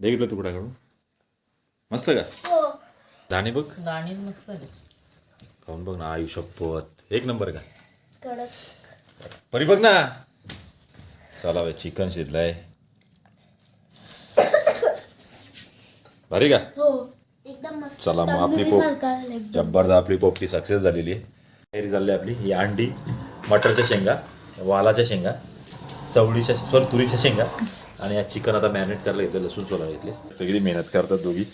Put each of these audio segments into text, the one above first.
बघितलं तुकडा काढून मस्त का? हो. दाणे बघ. दाणे मस्त खाऊन बघ ना आयु शपथ एक नंबर का? कडक. परी बघ ना. चला बाई चिकन शिजलंय. भारी का? हो एकदम मस्त. चला मग आपली पोप. जब्बरदस्त आपली पोपटी सक्सेस झालेली आहे. तयारी झाली आपली. ही अंडी मटरच्या शेंगा वालाच्या शेंगा चवळीच्या सॉरी तुरीच्या शेंगा. आणि या चिकन आता मॅरिनेट करायला घेतलं लसूण सोला घेतले सगळी मेहनत करतात दोघी.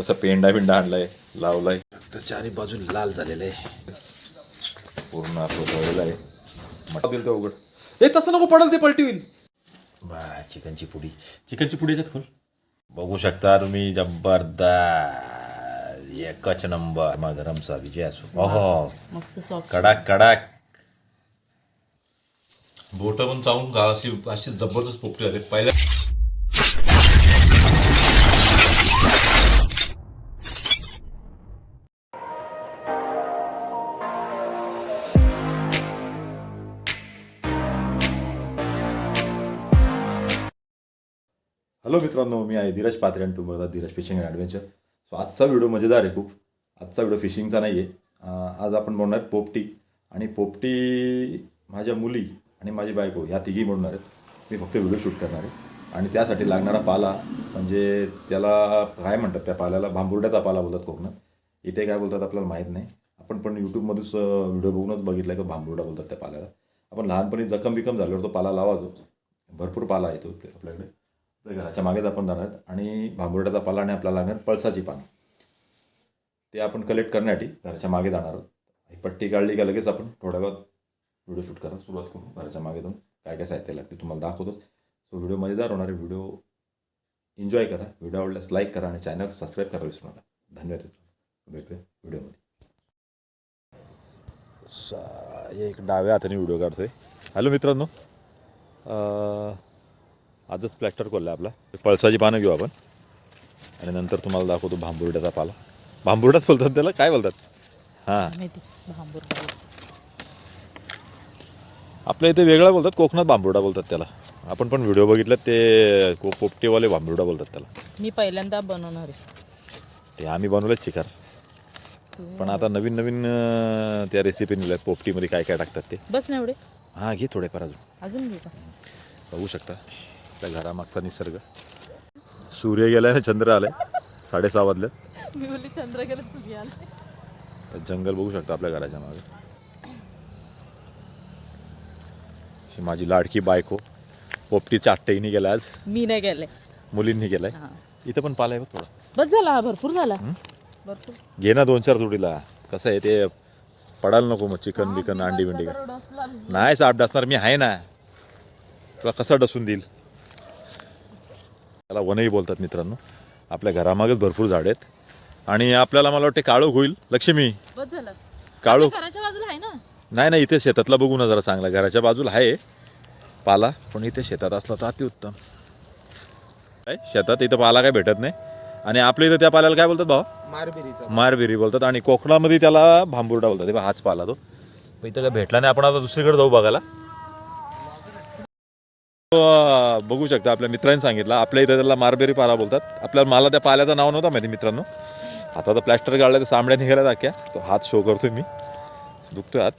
तसं पेंडा बिंडा आणलाय लावलाय. तर चारी बाजू लाल झालेलं आहे. पूर्ण आपलं आहे. तर उघड. ए तसं नको पडल ते पलटी होईल बा चिकनची पुडी. चिकनची पुडी याच्यात खोल. बघू शकता तुम्ही जबरदस्त. एकच नंबर मग गरमचा विजय असो. ओहो. मस्त सॉफ्ट कडाक कडाक. बोटं पण चावून गा अशी अशी जबरदस्त पोकळी झाली पहिल्या हॅलो मित्रांनो मी आहे धीरज पात्रे आणि तुम्ही Dheeraj fishing and adventure. So आजचा व्हिडिओ मजेदार आहे खूप. आजचा व्हिडिओ फिशिंगचा नाही आहे आज आपण बोलणार पोपटी. आणि पोपटी माझ्या मुली आणि माझी बायको ह्या तिघी म्हणून आहेत. मी फक्त व्हिडिओ शूट करणार आहे. आणि त्यासाठी लागणारा पाला म्हणजे त्याला काय म्हणतात त्या पाल्याला भांबुर्ड्याचा पाला बोलतात कोकणात. इथे काय बोलतात आपल्याला माहीत नाही. आपण पण यूट्यूबमध्येच व्हिडिओ बघूनच बघितला की भांबुर्डा बोलतात त्या पाल्याला. आपण लहानपणी जखम बिकम झाल्यावर तो पाला लावायचो. भरपूर पाला येतो आपल्याकडे. आपल्या घराच्या मागेच आपण जाणार आहेत. आणि भांबुर्ड्याचा पाला आणि आपल्याला लागणार पळसाची पानं. ते आपण कलेक्ट करण्यासाठी घराच्या मागे जाणार आहोत. ही पट्टी काढली का लगेच आपण थोड्या वेळात व्हिडिओ शूट करायला सुरुवात करू घराच्या मागे जाऊन काय काय साहित्य लागते तुम्हाला दाखवतोच. सो व्हिडिओ मजेदार होणार आहे व्हिडिओ एन्जॉय करा. व्हिडिओ आवडल्यास लाईक करा आणि चॅनल सबस्क्राईब करा विसरू नका. धन्यवाद. भेटूया व्हिडिओमध्ये. एक डाव्या हाताने व्हिडिओ काढतोय. हॅलो मित्रांनो. आजच प्लॅस्टर खोलला आपला. पळसाची पानं घेऊ आपण. आणि नंतर तुम्हाला दाखवतो भांबुर्ड्याचा पाला. भांबुर्डाच बोलतात त्याला? काय बोलतात? हां. आपल्या इथे वेगळा बोलतात कोकणात भांबुर्डा बोलतात त्याला. आपण पण व्हिडिओ बघितलं ते को पोपटेवाले भांबुर्डा बोलतात त्याला. मी पहिल्यांदा बनवणार आहे. ते आम्ही बनवलेच चिकार पण आता नवीन नवीन अं, त्या रेसिपी निघल्या पोपटीमध्ये काय काय टाकतात ते. बस ना एवढे. हां घे थोडेफार अजून. अजून घेऊ का? बघू शकता. आपल्या घरामागचा निसर्ग. सूर्य गेलाय ना चंद्र आलाय. साडेसहा वाजल्यात मी बोलली चंद्र गेलं आले तर जंगल बघू शकता आपल्या घराच्या मागे. ही माझी लाडकी बायको. पोपटी चाट्टेईने गेला आज. मी नाही गेले. मुलींनी गेलाय. इथं पण पाला आहे बघ थोडा. बस झाला हा भरपूर झाला. भरपूर. घे ना दोन चार जोडीला. कसं आहे ते पडायला नको मग चिकन बिकन अंडी बिंडी. का नाही साप डसणार मी आहे ना. तुला कसं डसून देईल? त्याला वनही बोलतात मित्रांनो. आपल्या घरामागच भरपूर झाड आहेत. आणि आपल्याला मला वाटते काळोख होईल. लक्ष्मी. बस झालं. काळोख घराच्या बाजूला आहे ना? नाही नाही इथे शेतातला बघू ना जरा चांगला. घराच्या बाजूला आहे. पाला पण इथे शेतात असला तर अतिउत्तम. काय? शेतात इथं पाला काय भेटत नाही. आणि आपल्या इथं त्या पाल्याला काय बोलतात भाऊ? मारबिरीचा. मारबिरी बोलतात. आणि कोकणामध्ये त्याला भांबुर्डा बोलतात. हाच पाला तो. पण इथं काय भेटला नाही. आपण आता दुसरीकडे जाऊ बघायला. तो, अं, बघू शकता आपल्या मित्रांनी सांगितलं. आपल्या इथं त्याला मारबेरी पाला बोलतात. आपल्याला मला त्या पाल्याचं नाव नव्हतं माहिती मित्रांनो. आता तर प्लॅस्टर काढलं तर सामड्या निघाल्या दाख्या तो हात शो करतोय मी. दुखतोय हात.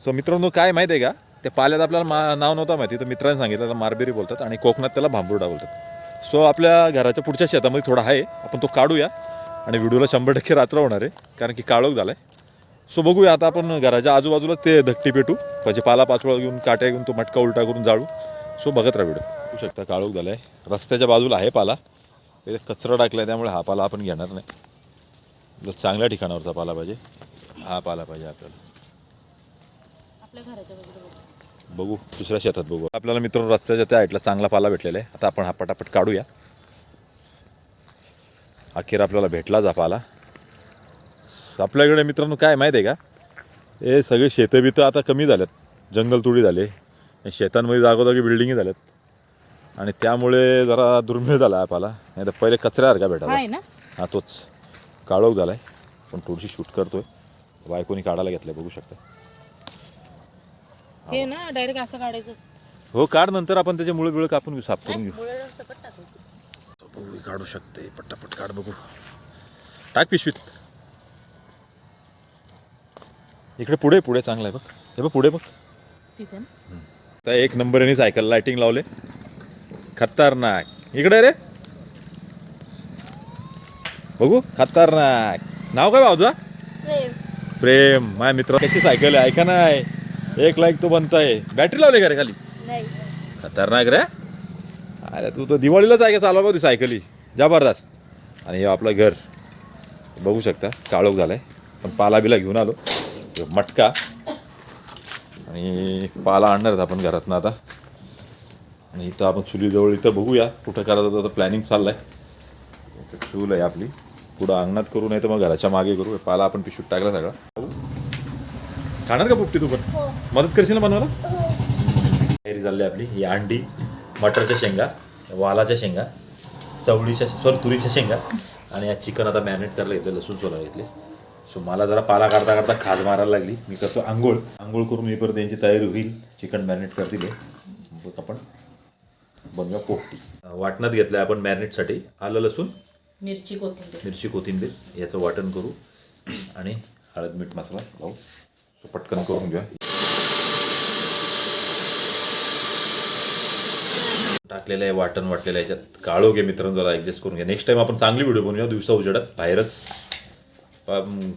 सो मित्रांनो काय माहिती आहे का? त्या पाल्यात आपल्याला मा नाव नव्हतं माहिती. तर मित्रांनी सांगितलं त्याला मारबेरी बोलतात आणि कोकणात त्याला भांबुर्डा बोलतात. सो आपल्या घराच्या पुढच्या शेतामध्ये थोडा आहे. आपण तो काढूया. आणि व्हिडिओला शंभर टक्के रात्र होणार आहे. कारण की काळोख झाला आहे सो बघूया आता आपण घराच्या आजूबाजूला ते धक्टी पेटू. म्हणजे पाला पाचोळा घेऊन काट्या घेऊन तो मटका उलटा करून जाळू. सो बघत राहा व्हिडिओ. होऊ शकता काळोख झाला आहे रस्त्याच्या बाजूला आहे पाला. इथे कचरा टाकला आहे त्यामुळे हा पाला आपण घेणार नाही. चांगल्या ठिकाणावरचा पाला पाहिजे. हा पाला पाहिजे आपल्याला. आपल्या घराच्या बाजूला बघ. बघू दुसऱ्या शेतात बघू. आपल्याला मित्र रस्त्याच्या त्या साईडला चांगला पाला भेटलेला आहे. आता आपण हा पटापट काढूया. अखेर आपल्याला भेटलाच हा पाला. आपल्याकडे मित्रांनो काय माहीत आहे का? हे सगळे शेतं बितं आता कमी झाल्यात जंगलतोडी झाले. आणि शेतांमध्ये जागोजागी बिल्डिंगी झाल्यात आणि त्यामुळे जरा दुर्मिळ झाला हा पाला. नाही तर पहिले कचऱ्यासारखा भेटायला आहे ना? हा तोच. काळोख झालाय. पण थोडीशी शूट करतोय. बायकोनी काढायला घेतलंय बघू शकता. हे ना डायरेक्ट असं काढायचं. हो काढ नंतर आपण त्याचे मुळे बिळ कापून घेऊ साफ करून घेऊ. मुळे सकट टाकायचं पोपटी काढू शकते पटापट काढ बघू. टाक पिशवीत. इकडे पुढे पुढे चांगलं आहे बघ. हे बघ पुढे बघ. ना. आता एक नंबरने सायकल लाइटिंग लावले. खतरनाक. इकडे रे. बघू खतरनाक. नाव काय भाऊजा प्रेम. प्रेम. माझ्या मित्र कशी सायकल आहे? ऐका नाही एक लाईक तो बनताय. बॅटरी लावली का रे खाली? नाही. खतरनाक रे. अरे तू तर दिवाळीलाच आहे का चालवा बघ ती सायकली? जबरदस्त. आणि हे आपलं घर. बघू शकता काळोख झालाय. पण पाला बिला घेऊन आलो. मटका. आणि पाला आणणार आपण घरातनं आता. आणि इथं आपण चुलीजवळ इथं बघूया. कुठं करायचं आता प्लॅनिंग चाललंय. इथं चूल आहे आपली. पुढं अंगणात करू नाही तर मग घराच्या मागे करू. पाला आपण पिशूट टाकला सगळा. खाणार का पुपटी तू पण? मदत करशील ना बनवायला? तयारी झाली आपली. ही अंडी मटरच्या शेंगा वालाच्या शेंगा चवळीच्या सॉरी तुरीच्या शेंगा आणि या चिकन आता मॅरिनेट करायला घेतलं लसूण सोलायला घेतले सो मला जरा पाला काढता काढता खाज मारायला लागली. मी करतो आंघोळ. आंघोळ करून मी परत यांची तयारी होईल. चिकन मॅरिनेट करतील हे. मग आपण बनवूया पोपटी वाटणात घेतलं आपण मॅरिनेटसाठी आलं लसूण मिरची कोथिंबीर. मिरची कोथिंबीर. याचं वाटण करू. आणि हळद मीठ मसाला लावू सो पटकन करून घेऊया. टाकलेलं आहे वाटण वाटलेलं आहे याच्यात काळो घे मित्रांनो जरा ॲडजस्ट करून घ्या. नेक्स्ट टाइम आपण चांगली व्हिडिओ बनवूया दिवसा उजेडात बाहेरच.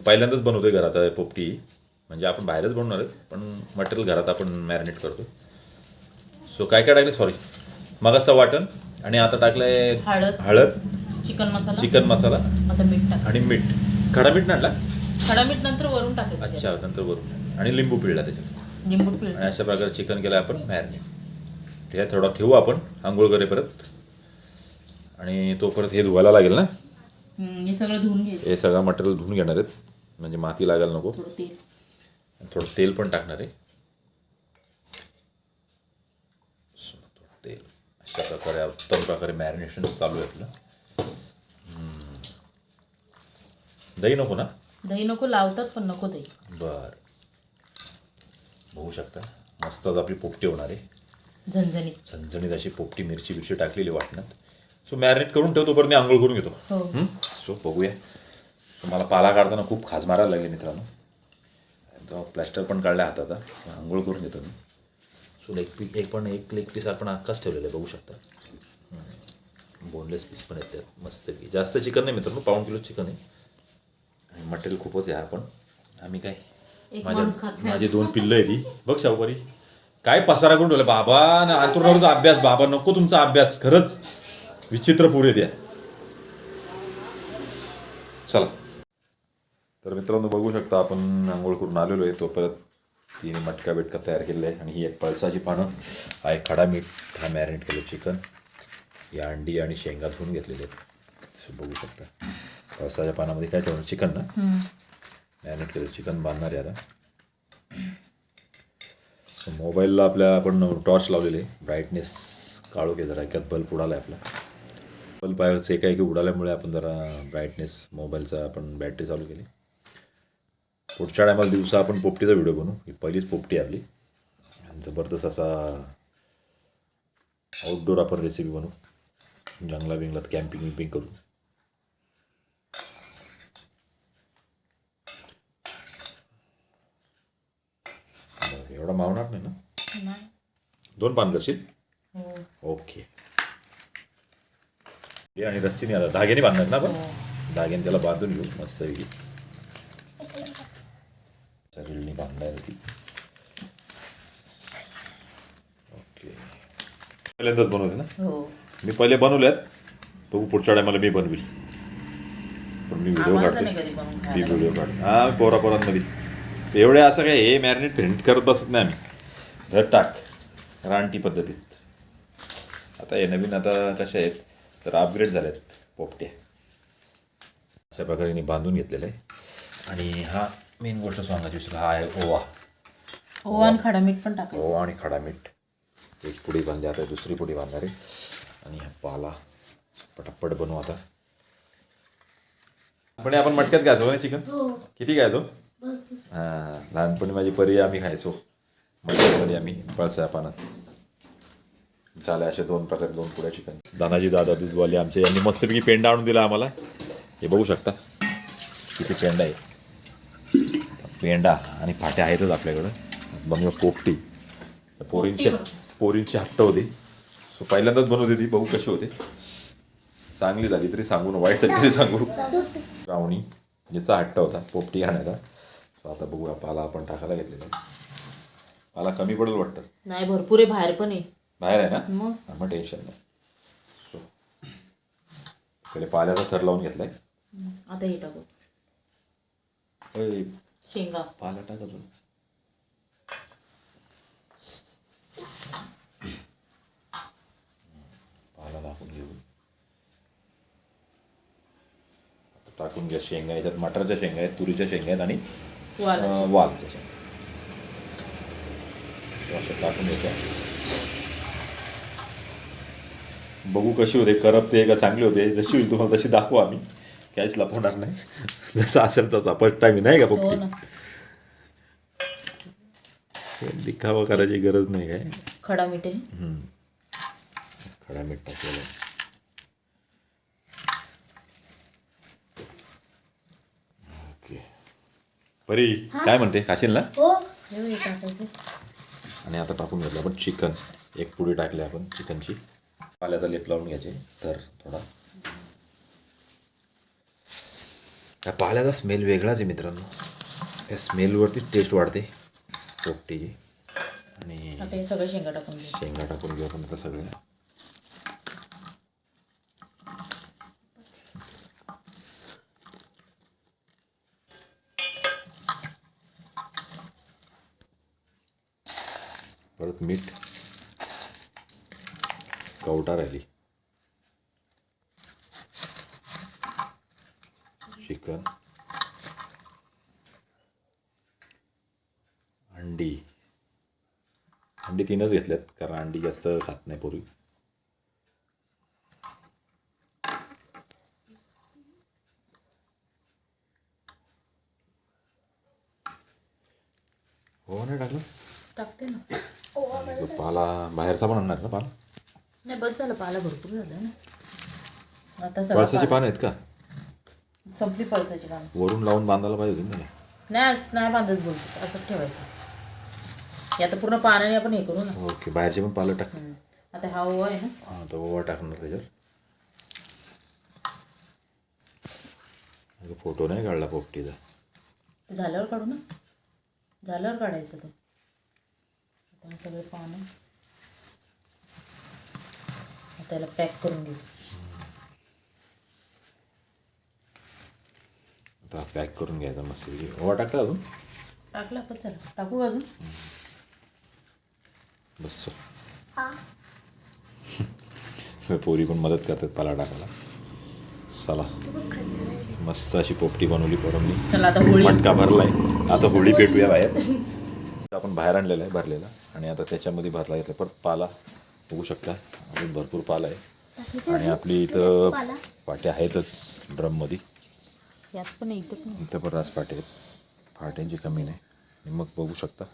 पहिल्यांदाच बनवतोय घरात आहे पोपटी. म्हणजे आपण बाहेरच बनवणार आहेत पण मटेरियल घरात आपण मॅरिनेट करतो सो काय काय टाकले सॉरी मगाचं वाटण आणि आता टाकलंय हळद. हळद चिकन मसाला. चिकन मसाला. आता मीठ टाक आणि मीठ. खडा मीठ नाटला खडा मीठ नंतर वरून टाकायचं. अच्छा नंतर वरून. आणि लिंबू पिळला त्याच्यात. लिंबू पिळ आणि अशा प्रकारे चिकन केलं आपण मॅरिनेट ते थोडा ठेवू आपण. आंघोळ करे परत. आणि तो परत हे धुवायला लागेल ना? हे सगळं धुवून घ्यायचं. हे सगळं मटेरियल धुवून घेणार आहेत. म्हणजे माती लागायला नको. थोडं तेल. आणि थोडं तेल पण टाकणार आहे. तेल. अशा प्रकारे उत्तम प्रकारे मॅरिनेशन चालू आहे आपलं. दही नको ना? दही नको लावतात पण नको दही. बर. बघू शकता. मस्तच आपली पोपटी होणार आहे. झणझणीत. झणझणीत अशी पोपटी मिरची बिरची टाकलेली वाटण्यात सो मॅरिनेट करून ठेवतो बरं मी आंघोळ करून घेतो. हो. हं? सो बघूया. सो मला पाला काढताना खूप खाज मारायला लागले मित्रांनो. तो प्लॅस्टर पण काढल्या हाताचा. आंघोळ करून घेतो मी. सो लेग पीस एक पण एक लेग पीस आपण अक्काच ठेवलेला आहे बघू शकता. बोनलेस पीस पण त्यात मस्त जास्त चिकन नाही मित्रांनो पाऊण किलो चिकन आहे. आणि मटेरियल खूपच आहे आपण आम्ही काय? एक माणूस खात माझ्या नाही. माझी दोन पिल्लं आहे ती. बघ शाहूकारी काय पसारा करून ठेवलं बाबा ना अंतरुणावरचा अभ्यास बाबा नको तुमचा अभ्यास खरंच. विचित्र पुरे द्या चला. तर मित्रांनो बघू शकता आपण आंघोळ करून आलेलो आहे. तो परत तिने मटका बिटका तयार केलेला आहे आणि ही एक पळसाची पानं. हा एक खडा मीठ हा मॅरिनेट केलं चिकन ही अंडी आणि शेंगा धुवून घेतलेले आहेत. बघू शकता. पळसाच्या पानामध्ये काय ठेवणार? चिकन ना? मॅरिनेट केलं चिकन बांधणार आहे आता. मोबाईलला आपल्या आपण टॉर्च लावलेले. ब्राईटनेस काळू घे जरा एकात बल्ब उडाला आहे आपला बल्ब बाहेरचं एका एकी उडाल्यामुळे आपण जरा ब्राईटनेस मोबाईलचा आपण बॅटरी चालू केली. पुढच्या टायमाला दिवसा आपण पोपटीचा व्हिडिओ बनवू. ही पहिलीच पोपटी आपली. जबरदस्त असा आउटडोर आपण रेसिपी बनवू. जंगला बिंगलात कॅम्पिंग विम्पिंग करू बरं, एवढा मावणार नाही ना. दोन पान करशील? हो. ओके. हे आणि रस्सीने आता धाग्याने बांधणार ना आपण? धाग्याने त्याला बांधून घेऊ मस्त सगळी बांधायला ती. ओके. पहिल्यांदाच बनवते ना? हो. मी पहिले बनवल्यात बघू पुढच्या टायमाला मी बनवील पण मी व्हिडिओ काढतो मी. व्हिडिओ काढतो हा पोरा पोरांमध्ये एवढे असं काय हे मॅरिनेट प्रिंट करत बसत नाही आम्ही. धर टाक. रानटी पद्धतीत. आता हे नवीन आता कसे आहेत तर अपग्रेड झालेत पोपट्या अशा प्रकारे मी बांधून घेतलेलं आहे. आणि हा मेन गोष्ट सांगायची विसरलो हा आहे ओवा. हो आणि खडा मीठ पण टाकायचं. ओवा आणि खडा मीठ. एक पुडी बांधली आता दुसरी पुडी बांधणार आहे. आणि हा पाला. पटापट बनवू आता. पण आपण मटक्यात घ्यायचो ना चिकन? किती घ्यायचो? हां लहानपणी माझी परी आम्ही खायचो. मटक्यामध्ये आम्ही पळसा पानात. झाले असे दोन प्रकारे दोन पुड्या चिकन दानाजी दादा दूधवाले आमचे यांनी मस्तपैकी पेंडा आणून दिला आम्हाला. हे बघू शकता किती पेंडा आहे. पेंडा आणि फाट्या आहेतच आपल्याकडं. बनव पोपटी. पोरींचे पोरींची हट्ट होती. सो पहिल्यांदाच बनवते ती बघू कशी होते. चांगली झाली तरी सांगू न वाईट झाली तरी सांगू रावणी याचा हट्ट होता पोपटी खाण्याचा आता बघू पाला आपण टाकायला घेतलेला. पाला कमी पडेल वाटतं. नाही भरपूर आहे बाहेर पण आहे. बाहेर आहे ना? मग? टेन्शन नाही. सो इकडे पाल्याचा थर लावून घेतलाय. आता हे टाकू. शेंगा. पाला टाका तुला पाला दाखवून घेऊ. टाकून घ्या शेंगा. याच्यात मटरच्या शेंगा आहेत तुरीच्या शेंगा आहेत आणि असं टाकून घेत्या बघू कशी होते करपते का चांगली होते. जशी होईल तुम्हाला तशी दाखवू आम्ही. काहीच लपवणार नाही. जसं असेल तसं. फर्स्ट टाइम नाही का हो पोपटी ना दिखावा करायची गरज नाही काय? खडा मीठ खडा मीठ टाकलेलं आहे. ओके परी काय म्हणते? खाशील ना? हो. आणि आता टाकून घेतलं आपण चिकन. एक पुडी टाकली आपण चिकनची. पाल्याचा लेप लावून घ्यायचे. तर थोडा. त्या पाल्याचा स्मेल वेगळाच आहे मित्रांनो. त्या स्मेलवरती टेस्ट वाढते. पोपटीची आणि आता सगळं शेंगा टाकून घेऊ शेंगा टाकून घेऊ आपण आता सगळ्या. परत मीठ. कवटा राहिली. चिकन. अंडी. अंडी तीनच घेतल्यात कारण अंडी जास्त खात नाही पूर्वी हो नाही टाकलंस टाकते ना तो पाला बाहेरचा पण आणणार ना पाला? नाही बस झालं पाला भरपूर झालं ना. आता सगळं पळसाची पानं आहेत का? संपली पळसाची पानं. वरून लावून बांधायला पाहिजे होती ना नाही असं नाही बांधत बोलतो असं ठेवायचं. हे आता पूर्ण पाण्याने आपण हे करू ना. ओके बाहेरचे पण पालं टाक. हम्म. आता हा ओवा आहे ना. हां तो ओवा टाकणार त्याच्यावर. अगं, फोटो नाही काढला पोपटीचा. ते झाल्यावर काढू ना. झाल्यावर काढायचं ते. आता हे सगळे पानं. आता याला पॅक करून घेऊ. आता पॅक करून घ्यायचा मस्त ओवा टाकता अजून? टाकला पण चला टाकू अजून? बस हा. पोरी पण मदत करतात पाला टाकायला. चला. मस्त अशी पोपटी बनवली पोरांनी. चला आता होळी मटका भरलाय. आता होळी पेटूया बाहेर. आपण बाहेर आणलेला आहे भरलेला. आणि आता त्याच्यामध्ये भरला घेतला परत पाला. बघू शकता. अजून भरपूर पाला आहे. आणि आपली इथं. पाट्या आहेतच ड्रममध्ये. यात पण इथं. इथं पण रास पाटे आहेत. फाट्यांची कमी नाही. आणि मग बघू शकता.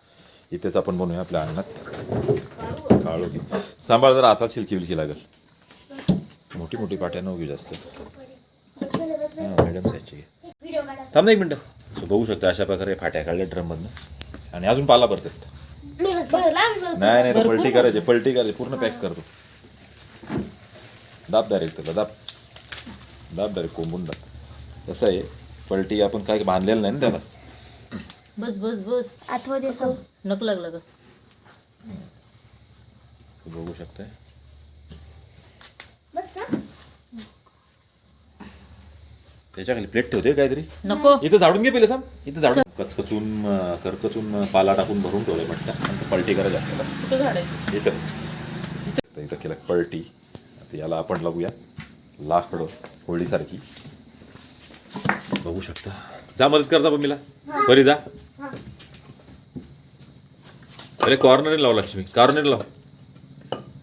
इथेच आपण बनवूया आपल्या अंगणात. काळू घे. सांभाळ जरा आता शिलकी विलकी लागेल. मोठी मोठी पाट्या नव्हती जास्त. हां मॅडम साईजची काढा थांब ना एक मिनटं. सो बघू शकता अशा प्रकारे फाट्या काढल्या ड्रममधनं. आणि अजून पाला भरतात. नाही नाही तर पलटी करायची पलटी करायची पूर्ण पॅक करतो दाब डायरेक्ट त्याला दाब. दाब डायरेक्ट कोंबून दाब. कसं आहे पलटी आपण काय बांधलेलं नाही ना त्याला. बस बस बस. आठवत असं नक लागलं का तू बघू शकताय. बस ना. त्याच्याखाली प्लेट ठेवते काहीतरी नको. इथं झाडून घे पहिले थांब. इथं झाडून कचकचून करकचून पाला टाकून भरून ठेवलंय म्हणतात पलटी करायची आपल्याला इथं. इथं. इथं केलं पलटी. आता याला आपण लावूया. लाकडं होळीसारखी. बघू शकता. जा मदत करता मम्मीला. बरी जा. अरे कॉर्नर लाव लक्ष्मी. कॉर्नर लाव.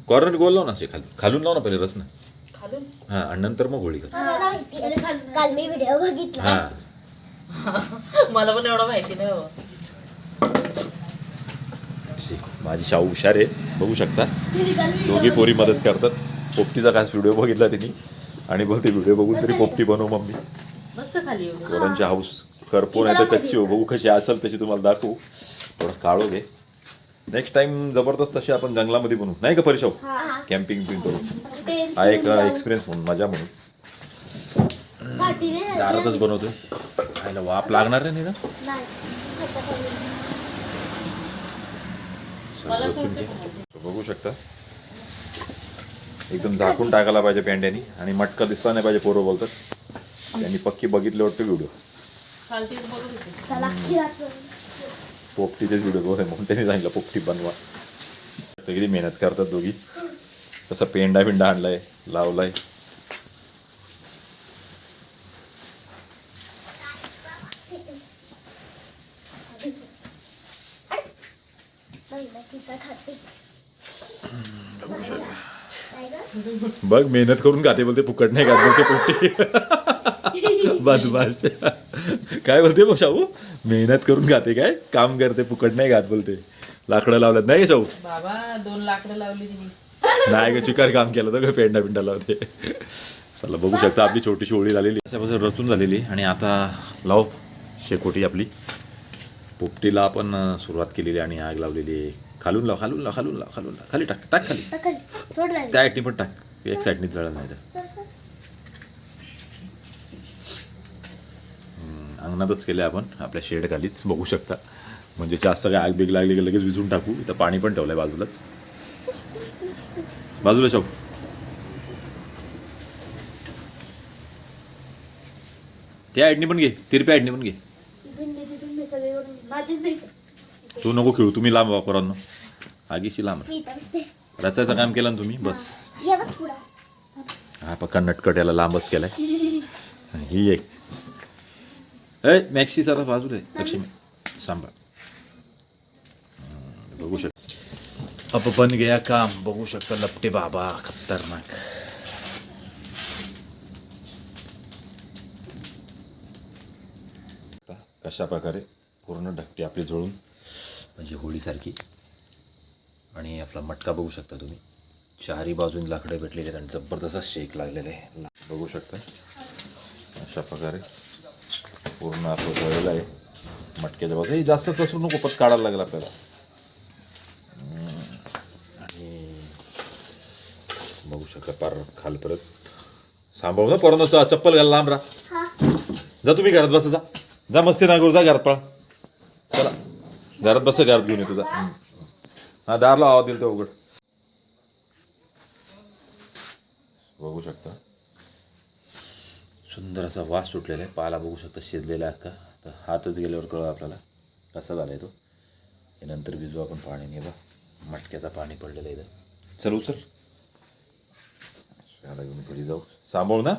कॉर्नर गोल लाव ना असे खाली. खालून लाव ना पहिले रस ना. खालून? हां आणि नंतर मग होळी कर. मला माहिती काल मी व्हिडिओ बघितला. हां. मला पण एवढं माहिती नाही बाबा. माझी शाहू हुशार आहे बघू शकता. दोघी पोरी मदत करतात. पोपटीचा खास व्हिडिओ बघितला तिने. आणि बोलते व्हिडिओ बघून तरी पोपटी बनव मम्मी. पोरांची हाऊस करपो नाही तर कच्ची हो बघू कशी असेल तशी तुम्हाला दाखवू. थोडं काळो घे नेक्स्ट टाइम जबरदस्त अशी आपण जंगलामध्ये बनवू नाही का परिशाव कॅम्पिंग बिंग करू हा एक एक्सपिरियन्स म्हणून मजा म्हणून. दारातच बनवतोय. खायला वाप लागणार नाही ना. बघू शकता. एकदम झाकून टाकायला पाहिजे पेंड्यानी. आणि मटका दिसला नाही पाहिजे पोरं बोलतात. त्यांनी पक्की बघितले वाटतं व्हिडिओ बघत पोपटीचेच व्हिडिओ बघ म्हणून त्यांनी सांगितलं पोपटी बनवा. किती मेहनत करतात दोघी. तसा पेंडा बिंडा आणलाय लावलाय. बघ मेहनत करून खाते बोलते फुकट नाही खात बोलते पोपटी बदमाश. काय बोलते बघ शाहू? मेहनत करून खाते काय? काम करते फुकट नाही खात बोलते. लाकडं लावल्यात नाही शाहू? बाबा दोन लाकडं लावली नाही का चिकार काम केलं तर पेंडा पिंडा लावते. चला बघू शकता आपली छोटीशी होळी झालेली. अशापासून रचून झालेली आणि आता लाव शेकोटी आपली. पोपटीला आपण सुरुवात केलेली आणि आग लावलेली खालून लाव खालून लाव खालून लाव खालून लाव. खाली टाक टाक खाली. सोडला त्या साईडनी पण टाक. एक साईडनी जळत नाही तर. अंगणातच केले आपण. आपल्या शेड खालीच बघू शकता. म्हणजे जास्त काय आग बिग लागली की लगेच विझून टाकू. इथं पाणी पण ठेवलंय बाजूलाच. बाजूला शाहू त्या आयडनी पण घे. तिरप्या आयडनी पण घे. तू नको खेळू तुम्ही लांब वापरांनो आगीशी लांब मी इथं बसते. रचायचं काम केलं ना तुम्ही? बस. ये बस पुढं. हा पक्का नटकट याला लांबच केलाय. ही एक. ए मॅक्सी जरा बाजूला आहे. लक्ष्मी सांभाळ. हम्म, बघू शक अप बन गया काम. बघू शकता लपटे बाबा खतरनाक. कशा प्रकारे पूर्ण ढकटी आपली जळून म्हणजे होळीसारखी. आणि आपला मटका बघू शकता तुम्ही. चारी बाजून लाकडे भेटलेले आहेत आणि जबरदस्त शेक लागलेले आहे. ला- बघू शकता. अशा प्रकारे पूर्ण आपलं जळलेलं आहे. मटक्याच्या बाजू जास्त कसू नको पट काढायला लागेल आपल्याला. आणि बघू शकता पार खाल परत. सांभाळू ना परत चप्पल घाल लांब राहा. जा तुम्ही घरात बसा जा. जा मस्ती ना करू जा घरात पळा. चला. घरात बस घरात घेऊन येतो तुझा. हा दारला आवाज दिल तो उघड. बघू शकता. सुंदर असा वास सुटलेला आहे. पाला बघू शकता शिजलेला आहे अख्खा. तर हातच गेल्यावर कळलं आपल्याला कसा झाला आहे तो. हे नंतर भिजू आपण पाणी. बा मटक्याचा पाणी पडलेलं आहे इथं. चल उचल. घेऊन घरी जाऊ. सांभाळू ना.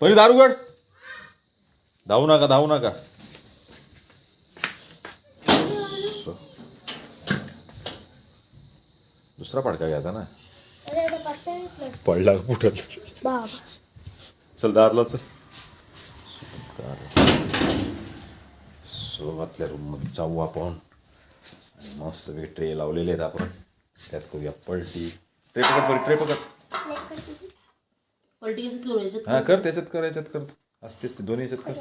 परी दारुगड धावू नका धावू नका. दुसरा फडका घ्यायचा ना. पडला कुठं? चल दारला चल. दार. सोबतल्या रूममध्ये जाऊ आपण. आणि मस्त सगळे ट्रे लावलेले आहेत आपण. त्यात करूया पलटी. ट्रे पकड परी ट्रे पकड. पलटी कसं करू याच्यात हा कर. त्याच्यात कर याच्यात कर. असतेच ते दोन्ही याच्यात कर.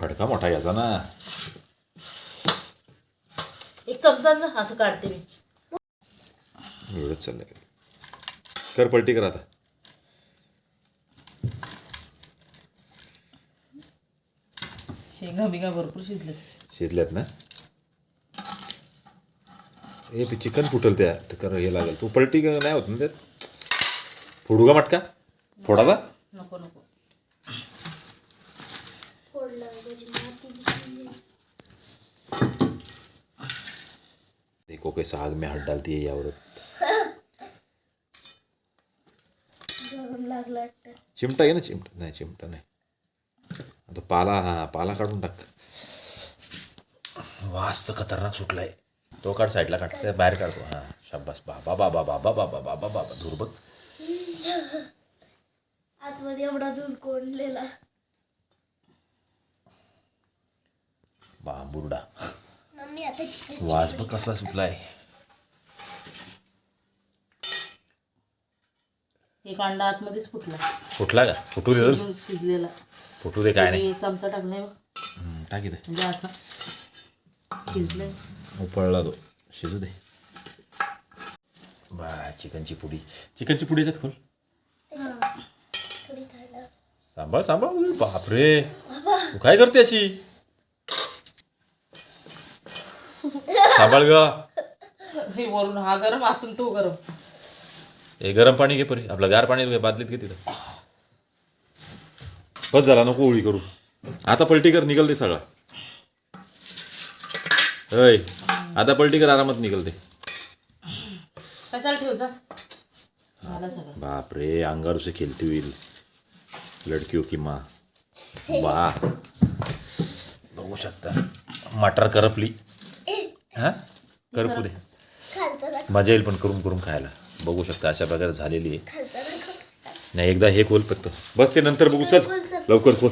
फडका मोठा घ्यायचा ना. एक चमचा असं काढते मी. एवढंच चाललंय. कर पलटी कर आता. शेंगा बिंगा भरपूर शिजले शिजल्यात ना? हे ते चिकन फुटल त्या कर हे लागेल. तू पलटी नाही होत ना त्यात? फोडू का मटका? फोडाचा नको नको. फोडलं देखो कैसा आग में हाथ डालती है ये औरत गरम लागलं वाटतं चिमटा आहे ना चिमटा नाही चिमटा नाही. आता पाला हा पाला काढून टाक. वास तर खतरनाक सुटलाय. तो काढ साईडला काढ. बाहेर काढतो हा शाबास. बाबा बाबा बाबा बाबा बाबा बाबा धूर बघ. आतमध्ये एवढा दूध कोंडलेला. आता चिकन वास बघ कसला सुटलाय. एक अंडा आतमध्येच फुटला. फुटला का? फुटू दे शिजून शिजलेला. फुटू दे काय नाही. मी चमचा टाकलाय बघ. हम्म, टाकी दे म्हणजे असा. शिजलंय. उपळला तो. शिजू दे. बा चिकनची पुडी. चिकनची पुडी येतात खोल. थोडी थंड. सांभाळ सांभाळ. बापरे. तू काय करते अशी? सांभाळ ग. हे वरून हा गरम आतून तो गरम. हे गरम पाणी घे परी. आपलं गार पाणी बादलीत घे तिथं. बस झाला नको उळी करू. आता पलटी कर निघल ते सगळा. अय आता पलटी कर आरामात निघल ते कशाला ठेवचा झाला सगळं बापरे अंगार से खेलती होईल. लडकियो की माँ. वा. बघू शकता. मटर करपली. हा? करपू दे. मजा येईल पण करून करून खायला. बघू शकता अशा प्रकारे झालेली आहे. नाही एकदा हे खोल फक्त. बस ते नंतर बघू चल. लवकर खोल.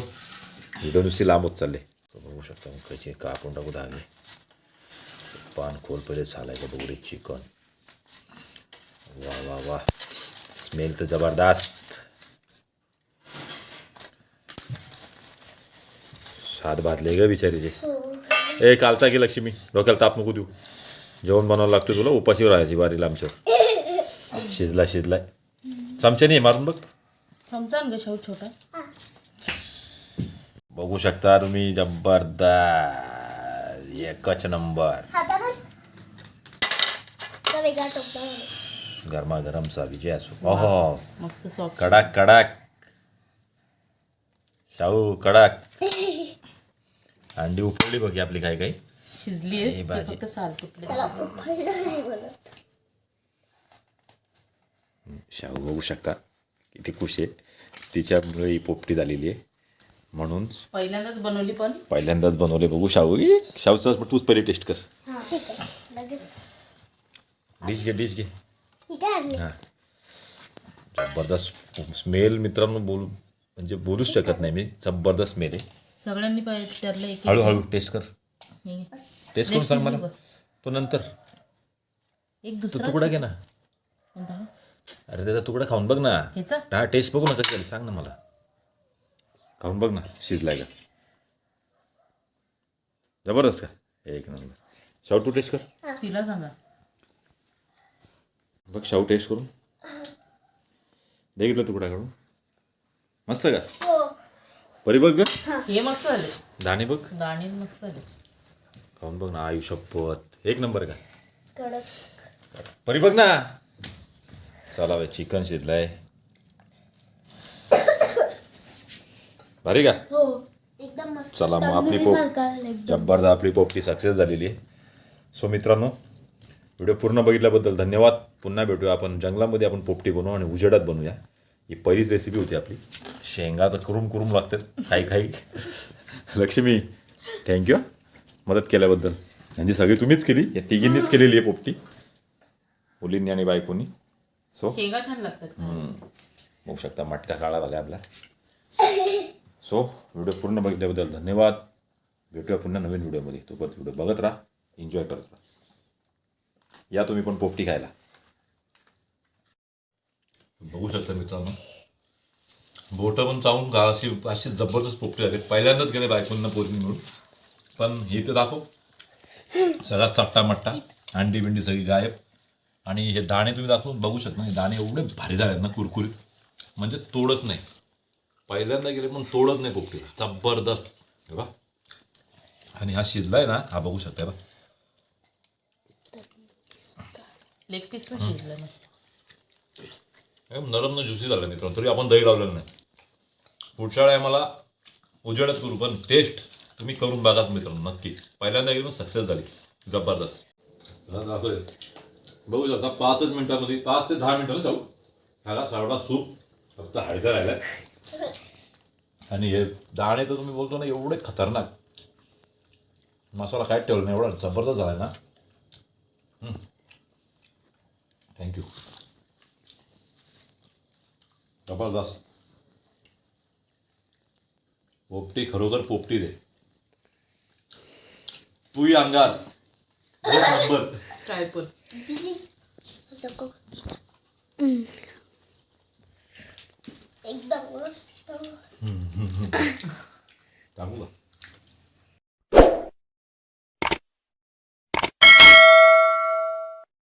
व्हिडिओ नुसती लांब होत चालले बघू शकता मग कशी कापून टाकू धागे. पान खोल पहिले चालायचं बघू रे चिकन. वा वा वा. स्मेल तर जबरदस्त. सात भातले ग बिचारीचे. ए कालचा की लक्ष्मी? डोक्याला ताप नको देऊ. जेवण बनवावं लागतं तुला उपाशी राहायची बारीला आमच्या शिजला शिजलाय चमच्याने मारून बघ. चमचा आण ग छोटा. बघू शकता तुम्ही जबरदस्त. एकच नंबर. टोपला गरमागरमचा विजय असो ओहो. मस्त सॉफ्ट कडाक कडाक. शाहू कडाक. अंडी उकळली बघ ही आपली काय काय शिजली हे भाजी. साल तुटले त्याला उफळलं नाही बोलत शाहू बघू शकता किती खुश आहे. तिच्यामुळे ही पोपटी झालेली आहे. म्हणून पहिल्यांदाच बनवली पण. पहिल्यांदाच बनवले. बघू शाहू. ई, शाहूचं तूच पहिले टेस्ट कर. हा ठीक आहे. लगेच. डिश घे डिश घे. ही आणली. हां. जबरदस्त स्मेल मित्रांनो बोलू म्हणजे बोलूच शकत नाही मी. जबरदस्त स्मेल आहे. सगळ्यांनी पाहिजे त्यातलं एक एक- हळूहळू टेस्ट कर. हे. टेस्ट करून सांग मला. तो नंतर. एक तो दुसरा तुकडा घे ना. कोणता? अरे त्याचा तुकडा खाऊन बघ ना. ह्याचा हा टेस्ट बघू ना कशी झाली सांग ना मला. खाऊन बघ ना शिजलाय का? जबरदस्त का? एक नंबर. शाहू तू टेस्ट कर. तिला सांगा. बघ शाहू टेस्ट करून. दे घेतला तुकडा काढून मस्त का? हो. परी बघ ग. हे. मस्त झाले. दाणे बघ. दाणे मस्त झाले. खाऊन बघ ना आयुष्यपत एक नंबर का? कडक. परी बघ ना. चला बाई चिकन शिजलाय भारी का हो एकदम मस्त. चला मग आपली पोप जब्बरदस्त आपली पोपटी सक्सेस झालेली आहे. सो मित्रांनो व्हिडिओ पूर्ण बघितल्याबद्दल धन्यवाद. पुन्हा भेटूया आपण. जंगलामध्ये आपण पोपटी बनवू आणि उजेडात बनवूया. ही पहिलीच रेसिपी होती आपली. शेंगा तर करून करून लागतात. काही काही लक्ष्मी थँक्यू मदत केल्याबद्दल. म्हणजे सगळी तुम्हीच केली. या तिघींनीच केलेली आहे पोपटी. मुलींनी आणि बायकोनी. सो? शेंगा छान लागतात. बघू शकता मटका काळा झाला आपला. सो व्हिडिओ पूर्ण बघितल्याबद्दल धन्यवाद. भेटूया पुन्हा नवीन व्हिडिओमध्ये. तोपर्यंत व्हिडिओ बघत राहा एन्जॉय करत राहा. या तुम्ही पण पोपटी खायला. बघू शकता मित्रांनो बोटं पण चावून गा अशी अशी जबरदस्त पोपटी आले पहिल्यांदाच गेले बायकोंना पोरणी मिळून पण हे तर दाखव. सगळा चट्टा मट्टा अंडी बिंडी सगळी गायब. आणि हे दाणे तुम्ही दाखवून बघू शकता. हे दाणे एवढे भारी झाले आहेत ना कुरकुरीत. म्हणजे तोडच नाही. पहिल्यांदा गेले पण तोडत नाही पोपटीला जबरदस्त. हे बघा. आणि हा शिजलाय ना हा बघू शकता बा लेग पीस पण शिजलं मस्त. एकदम नरम न ज्युसी झालं मित्रांनो. तरी आपण दही लावलेलं नाही. पुढच्या वेळी आम्हाला उजेडात करू पण टेस्ट तुम्ही करून बघाच मित्रांनो नक्की. पहिल्यांदा गेली सक्सेस झाली. जबरदस्त. दाखवते बघू शकता पाचच मिनिटामध्ये पाच ते दहा मिनिटं जाऊ. ह्याला सावडा सूप फक्त हळका राहिला आणि हे दाणे तर तुम्ही बोलतो ना एवढे खतरनाक. मसाला काय ठेवला नाही एवढा जबरदस्त झाला ना. थँक्यू जबरदस्त. पोपटी खरोखर पोपटी रे तुई अंगार. एक नंबर ट्रायपोल नको. एकदम मस्त टाकू का